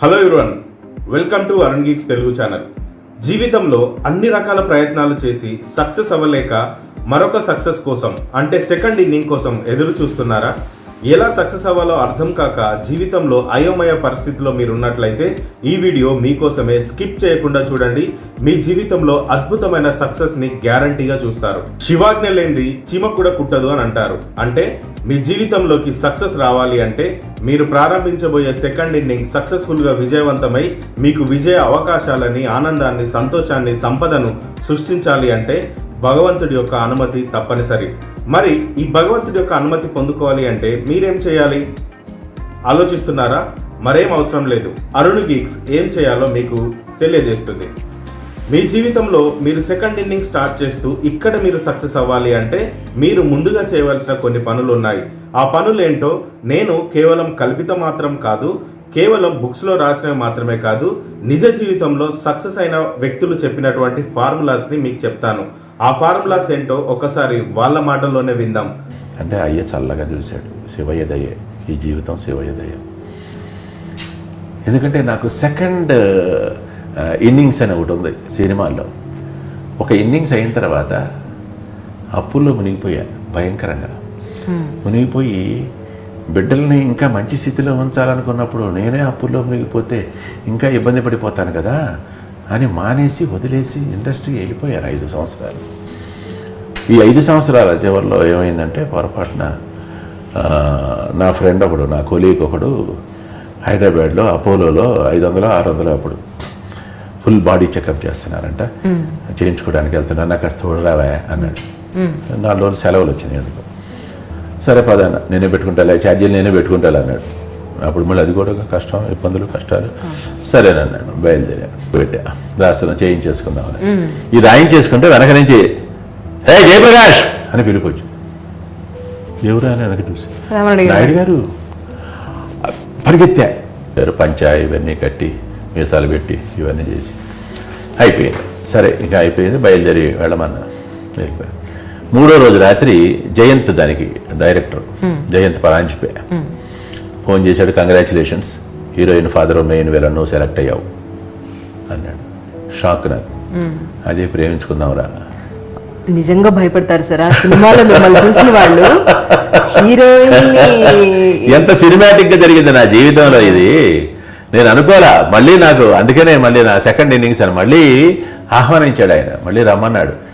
Hello everyone welcome to Arun Geeks Telugu channel జీవితంలో అన్ని రకాల ప్రయత్నాలు చేసి సక్సెస్ అవ్వలేక మరొక సక్సెస్ కోసం అంటే సెకండ్ ఇన్నింగ్ కోసం ఎదురు చూస్తున్నారా ఎలా సక్సెస్ అవ్వాలో అర్థం కాక జీవితంలో అయోమయ పరిస్థితిలో మీరు ఉన్నట్లయితే ఈ వీడియో మీకోసమే స్కిప్ చేయకుండా చూడండి. మీ జీవితంలో అద్భుతమైన సక్సెస్ని గ్యారంటీగా చూస్తారు. శివాజ్ఞ లేనిది చీమ కూడా పుట్టదు అని అంటారు. అంటే మీ జీవితంలోకి సక్సెస్ రావాలి అంటే మీరు ప్రారంభించబోయే సెకండ్ ఇన్నింగ్ సక్సెస్ఫుల్గా విజయవంతమై మీకు విజయ అవకాశాలని ఆనందాన్ని సంతోషాన్ని సంపదను సృష్టించాలి అంటే భగవంతుడి యొక్క అనుమతి తప్పనిసరి. మరి ఈ భగవంతుడి యొక్క అనుమతి పొందుకోవాలి అంటే మీరేం చేయాలి? ఆలోచిస్తున్నారా? మరేం అవసరం లేదు. అరుణ్ గీక్స్ ఏం చేయాలో మీకు తెలియజేస్తుంది. మీ జీవితంలో మీరు సెకండ్ ఇన్నింగ్ స్టార్ట్ చేస్తూ ఇక్కడ మీరు సక్సెస్ అవ్వాలి అంటే మీరు ముందుగా చేయవలసిన కొన్ని పనులు ఉన్నాయి ఆ పనులు ఏంటో నేను కేవలం కల్పిత మాత్రం కాదు కేవలం బుక్స్లో రాసినవి మాత్రమే కాదు నిజ జీవితంలో సక్సెస్ అయిన వ్యక్తులు చెప్పినటువంటి ఫార్ములాస్ని మీకు చెప్తాను. ఆ ఫార్ములాస్ ఏంటో ఒకసారి వాళ్ళ మాటల్లోనే విందాం. అంటే అయ్య చల్లగా చూశాడు. శివయ్య దయ్యే ఈ జీవితం శివయ్య దయ్య ఎందుకంటే నాకు సెకండ్ ఇన్నింగ్స్ అని ఒకటి ఉంది సినిమాల్లో. ఒక ఇన్నింగ్స్ అయిన తర్వాత అప్పుల్లో మునిగిపోయా. భయంకరంగా. మునిగిపోయి బిడ్డల్ని ఇంకా మంచి స్థితిలో ఉంచాలనుకున్నప్పుడు నేనే అప్పుల్లో మునిగిపోతే ఇంకా ఇబ్బంది పడిపోతాను కదా అని మానేసి వదిలేసి ఇండస్ట్రీ వెళ్ళిపోయారు ఐదు సంవత్సరాలు. ఈ ఐదు సంవత్సరాల చివరిలో ఏమైందంటే పొరపాటున నా ఫ్రెండ్ ఒకడు నా కొలీగ్ ఒకడు హైదరాబాద్లో అపోలోలో ఐదు వందలు ఆరు వందలు అప్పుడు ఫుల్ బాడీ చెకప్ చేస్తున్నారంట. చేయించుకోవడానికి వెళ్తున్నా నాకు కాస్త రావా అన్నాడు. నాలుగు రోజులు సెలవులు వచ్చినాయి అందుకు. సరే పదాన్న నేనే పెట్టుకుంటా ఛార్జీలు నేనే పెట్టుకుంటా అన్నాడు. అప్పుడు మళ్ళీ అది కూడా కష్టం ఇబ్బందులు కష్టాలు. సరేనన్నాను బయలుదేరా. పెట్టా. రాస్తున్నా చేయించేసుకుందామని ఈ రాయించేసుకుంటే వెనక నుంచి హే జయప్రకాష్ అని పిలుపొచ్చు. ఎవరా అని వెనక చూసి. నాయుడు గారు. పరిగెత్తా. సరే పంచా ఇవన్నీ కట్టి మీసాలు పెట్టి ఇవన్నీ చేసి. అయిపోయింది. సరే ఇంకా అయిపోయింది బయలుదేరి వెళ్ళమన్నా. వెళ్ళిపోయాను మూడో రోజు రాత్రి జయంత్ దానికి డైరెక్టర్. జయంత్ పరాంజిపే. ఫోన్ చేశాడు congratulations heroine father main villain నువ్వు సెలెక్ట్ అయ్యావు అన్నాడు. షాక్ నాకు. అదే ప్రేమించుకుందాంరా. నిజంగా భయపడతారు సార్ ఆ సినిమాలో మిమ్మల్ని చూసిన వాళ్ళు. హీరోయిన్ ఎంత సినిమాటిక్గా జరిగింది నా జీవితంలో ఇది. నేను అనుకోలా మళ్ళీ నాకు అందుకనే మళ్ళీ నా సెకండ్ ఇన్నింగ్స్ అని మళ్ళీ ఆహ్వానించాడు ఆయన. మళ్ళీ రమ్మన్నాడు?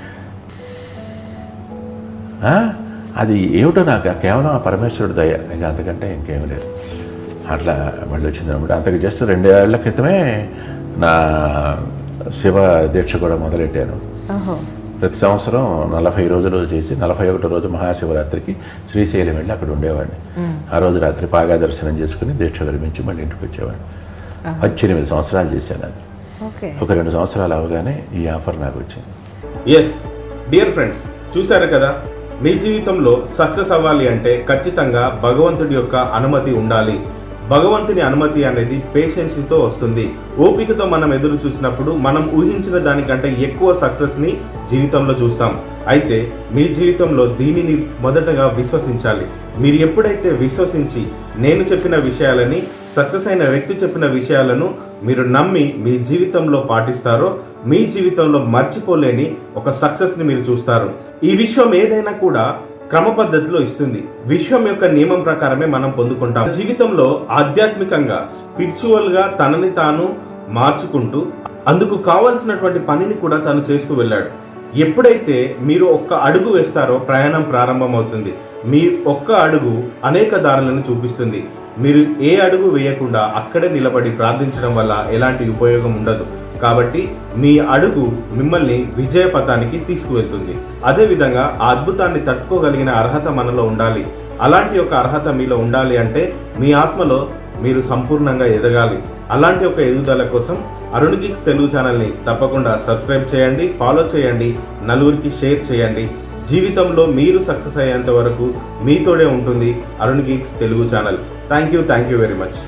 అది ఏమిటో నాకు కేవలం ఆ పరమేశ్వరుడు దయ. ఇంకా అంతకంటే ఇంకేమీ లేదు. అట్లా మళ్ళీ వచ్చింది అనమాట అంతకు జస్ట్ రెండేళ్ళ క్రితమే నా శివ దీక్ష కూడా మొదలెట్టాను. ప్రతి సంవత్సరం నలభై రోజులు చేసి నలభై ఒకటో రోజు మహాశివరాత్రికి శ్రీశైలం వెళ్ళి అక్కడ ఉండేవాడిని. ఆ రోజు రాత్రి పాగా దర్శనం చేసుకుని దీక్ష విరమించి మళ్ళీ ఇంటికి వచ్చేవాడిని. పద్దెనిమిది సంవత్సరాలు చేశాను అది. ఓకే. ఒక రెండు సంవత్సరాలు అవగానే ఈ ఆఫర్ నాకు వచ్చింది. ఎస్ డియర్ ఫ్రెండ్స్ చూశారు కదా? మీ జీవితంలో సక్సెస్ అవ్వాలి అంటే ఖచ్చితంగా భగవంతుడి యొక్క అనుమతి ఉండాలి. భగవంతుని అనుమతి అనేది పేషెన్స్తో వస్తుంది. ఓపికతో మనం ఎదురు చూసినప్పుడు మనం ఊహించిన దానికంటే ఎక్కువ సక్సెస్ని జీవితంలో చూస్తాం. అయితే మీ జీవితంలో దీనిని మొదటగా విశ్వసించాలి. మీరు ఎప్పుడైతే విశ్వసించి నేను చెప్పిన విషయాలని సక్సెస్ అయిన వ్యక్తి చెప్పిన విషయాలను మీరు నమ్మి మీ జీవితంలో పాటిస్తారో మీ జీవితంలో మర్చిపోలేని ఒక సక్సెస్ని మీరు చూస్తారు. ఈ విశ్వం ఏదైనా కూడా క్రమ పద్ధతిలో ఇస్తుంది. విశ్వం యొక్క నియమం ప్రకారమే మనం పొందుకుంటాం. జీవితంలో ఆధ్యాత్మికంగా స్పిరిచువల్గా తనని తాను మార్చుకుంటూ అందుకు కావలసినటువంటి పనిని కూడా తను చేస్తూ వెళ్ళాడు. ఎప్పుడైతే మీరు ఒక్క అడుగు వేస్తారో ప్రయాణం ప్రారంభమవుతుంది. మీ ఒక్క అడుగు అనేక దారులను చూపిస్తుంది. మీరు ఏ అడుగు వేయకుండా అక్కడే నిలబడి ప్రార్థించడం వల్ల ఎలాంటి ఉపయోగం ఉండదు. కాబట్టి మీ అడుగు మిమ్మల్ని విజయ పథానికి తీసుకువెళ్తుంది. అదేవిధంగా ఆ అద్భుతాన్ని తట్టుకోగలిగిన అర్హత మనలో ఉండాలి. అలాంటి ఒక అర్హత మీలో ఉండాలి అంటే మీ ఆత్మలో మీరు సంపూర్ణంగా ఎదగాలి. అలాంటి ఒక ఎదుగుదల కోసం అరుణ్ గిక్స్ తెలుగు ఛానల్ని తప్పకుండా సబ్స్క్రైబ్ చేయండి ఫాలో చేయండి నలుగురికి షేర్ చేయండి. జీవితంలో మీరు సక్సెస్ అయ్యేంత వరకు మీతోడే ఉంటుంది Arun Geeks Telugu channel. Thank you thank you very much